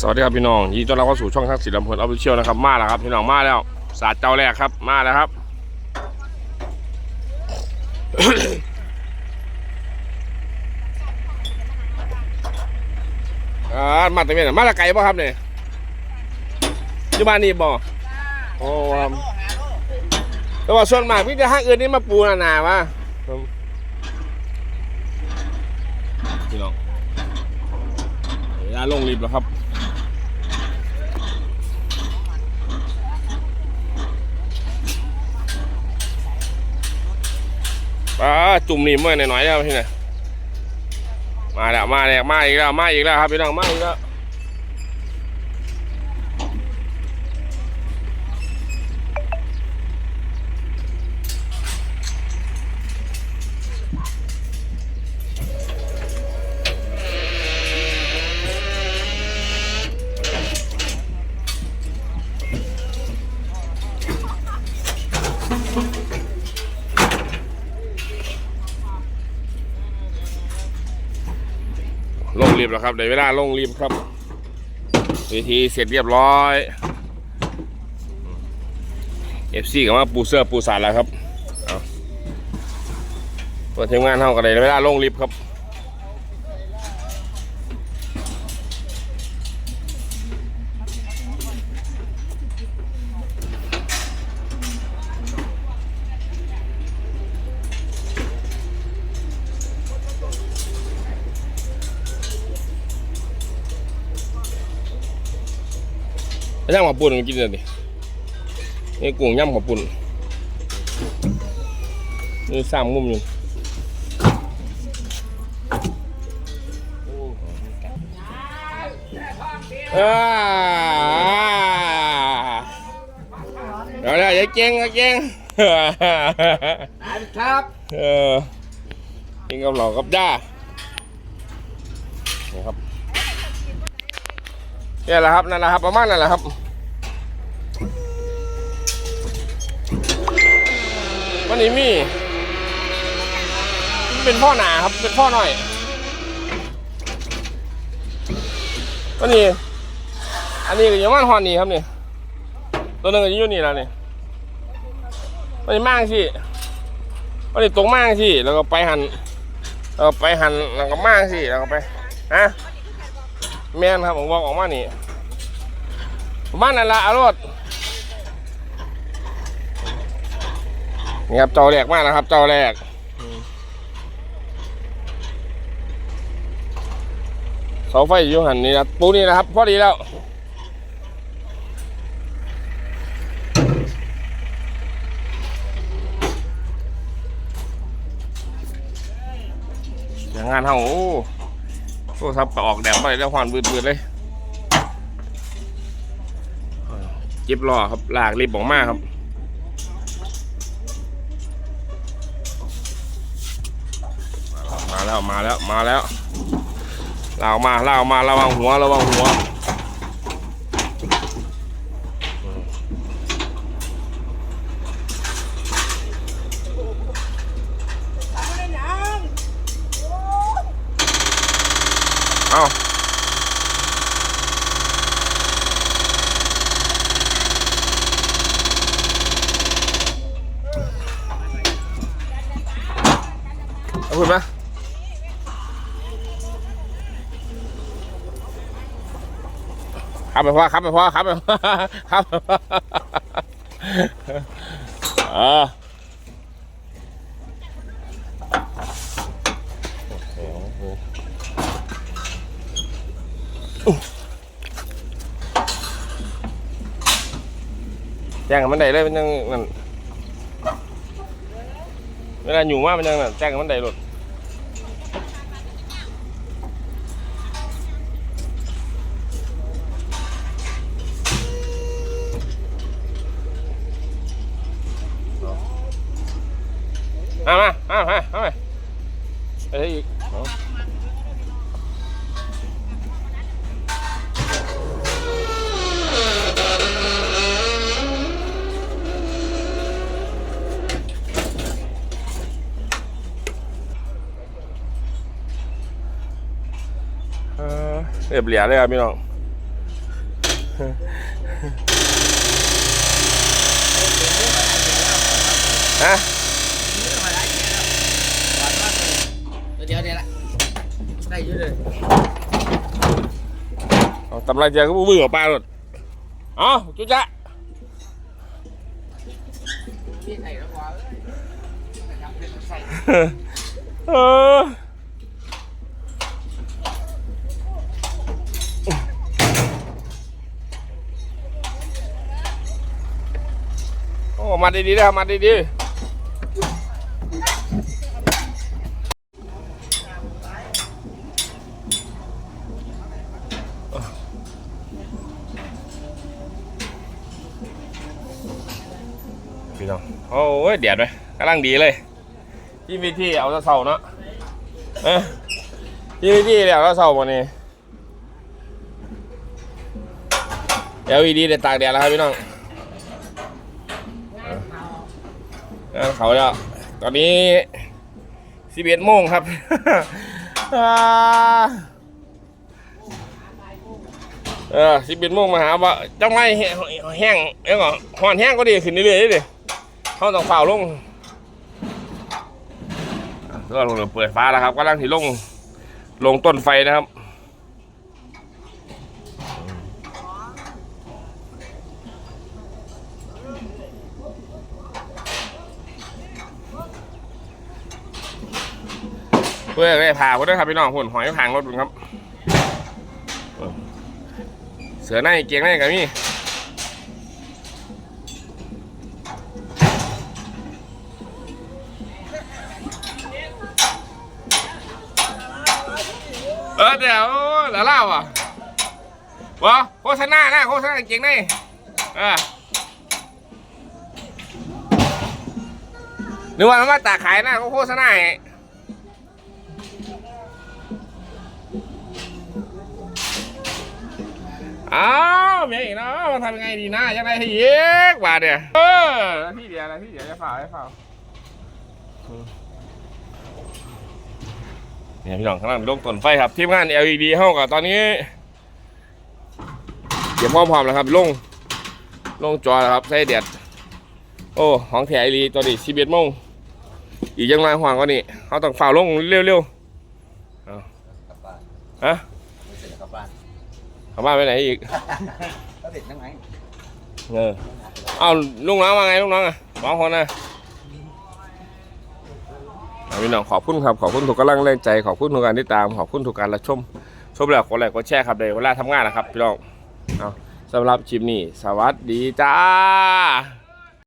สวัสดีครับพี่น้องยินดีต้อนรับเข้าสู่ช่องทักษิณลำเพลินออฟฟิเชียลนะครับมาแล้วครับพี่น้องมาแล้วศาสตร์เจ้าแรกครับมาแล้วครับ อ่ามาตะเวนมาตะไก่ป่ะครับเนี่ยอยู่บ้านนี่บ่โอ้ครับแต่ว่าส่วนมากพี่จะห้างอื่นนี่มาปูหนาวะครับพี่น้องเวลาลงรีบแล้วครับ ปลาจุ่มนี่เมื่อยหน่อยๆแล้วพี่นะมาแล้วมาแล้วมาอีกแล้วมาอีกแล้วครับพี่น้องมาอีกแล้ว ลงรีบแล้วครับเดรยวเวลาลงรีบครับ วิธีเสร็จเรียบร้อยเอฟซีกับว่าปูเสื้อปูสารแล้วครับเอาตัวทีมงานเท่ากันเลยเวลาลงรีบครับ ย่างกับปุ่นกินเลยดินี่กุ้งย่ำกับปุ่นนี่สามมุมอยู่อ่าเดี๋ยวนะอย่าเก่งอย่าเก่งครับเออกินกับเหล่ากับย่านี่ครับ นี่แหละครับนั่นแหละครับประมาณนั่นแหละครับวันนี้มีเป็นพ่อหนาครับเป็นพ่อหน่อยวันนี้อันนี้ก็ยังว่นฮอนนี่ครับนี่ตัวหนึงก็อยู่นี่แล้วนี่วันนี้มากสิวันนี้ตรงมากสิแล้วก็ไปหันแล้วก็ไปหันแล้วก็มากสิแล้วก็ไปฮะ แม่นครับผมบอกออกมานี่บ้านนั่นละอารถนี่ครับเจ้าแรกมากนะครับเจ้าแรกเสาไฟอยู่หันนี่นะปูนี่นะครับพอดีแล้วอย่างงานเฮา โทรศัพท์ก็ออกแดดไปแล้วหอนบืดๆเลยเจ็บล้อครับลากรีบออกมาครับมาแล้วมาแล้วมาแล้วลามาลามาระวังหัวระวังหัว อาเอาขึ้นมาขับไปพ่อขับไปพ่อขับไปพ่อขับไปพ่ออ แจ้งกับมันได้เลยมันยังนั่นเวลาอยู่มากมันยังนั่นแจ้งกับมันได้รถมามามามามาไปเอ้ยอีก รียบเหลียเลยครับพี่น้องฮะเดี๋ยวเดี๋ยวละได้อยู่เลยเอาตำราเจอก็บื้อกับปลาหลดเอาจุ๊จ๊ะพี่ใส่แล้วพอใส่เออ อ้มาดีๆนะมาดีๆพี่น้องโอ้ยเดียวเลยกำลังดีเลยที่วิธีเอาตะเสาเนาะเออที่วิธีเอาแตะเสาวันนี้ LED ได้ตากแดดแล้วครับพี่น้องงาน เขาแล้ว ตอนนี้11โมงครับเอ่าเออ11โมงมาหาว่าจังไรแห้งเอ้ยก่อนหอนแห้งก็ดีขึ้นเรื่อยๆดิเขาต้องเฝ้าลงก็ลงเปิดฟ้าแล้วครับกำลังที่ลงลงต้นไฟนะครับ เพื่อได้พาเพื่อนครับพี่น้องหุ่นหอยผางรถบุญครับ เสือในเกียงในกับมี่เออเดี๋ยวแล้วเล่าอะวะโฆษณาหน้าโฆษณาเกียงในเออนึกว่ามันมาตากขายหน้าเขาโฆษณา อ้าวเมียอีกเนาะมันทำยังไงดีนะยังไงให้เยกว่าเดียเออที่เดียวนะที่เดียวจะฝ่าจะฝ่าเนี่ยพี่น้องข้างล่างลกต้นไฟครับทีมงาน LED เท่ากับตอนนี้เตรียมพร้อมพร้อมแล้วครับลงลงจอแล้วครับใส่เด็ดโอ้ของแถไอรีตัวนี้สิบเอ็ดโมงอีกยังไรห่วงกว่านี้เขาต้องฝ่าลงเร็วๆอากลับบ้านฮะ เขามาไปไหนอีกก็เด็ดนั่งไงเออเอาลุงน้องว่าไงลุงน้องอะสองคนนะเอาพี่น้องขอบคุณครับขอบคุณทุกกำลังแรงใจขอบคุณทุกการติดตามขอบคุณทุกการรับชมชมแล้วกดไลค์กดแชร์ครับเดี๋ยวเวลาทำงานนะครับพี่น้องเอาสำหรับคลิปนี้สวัสดีจ้า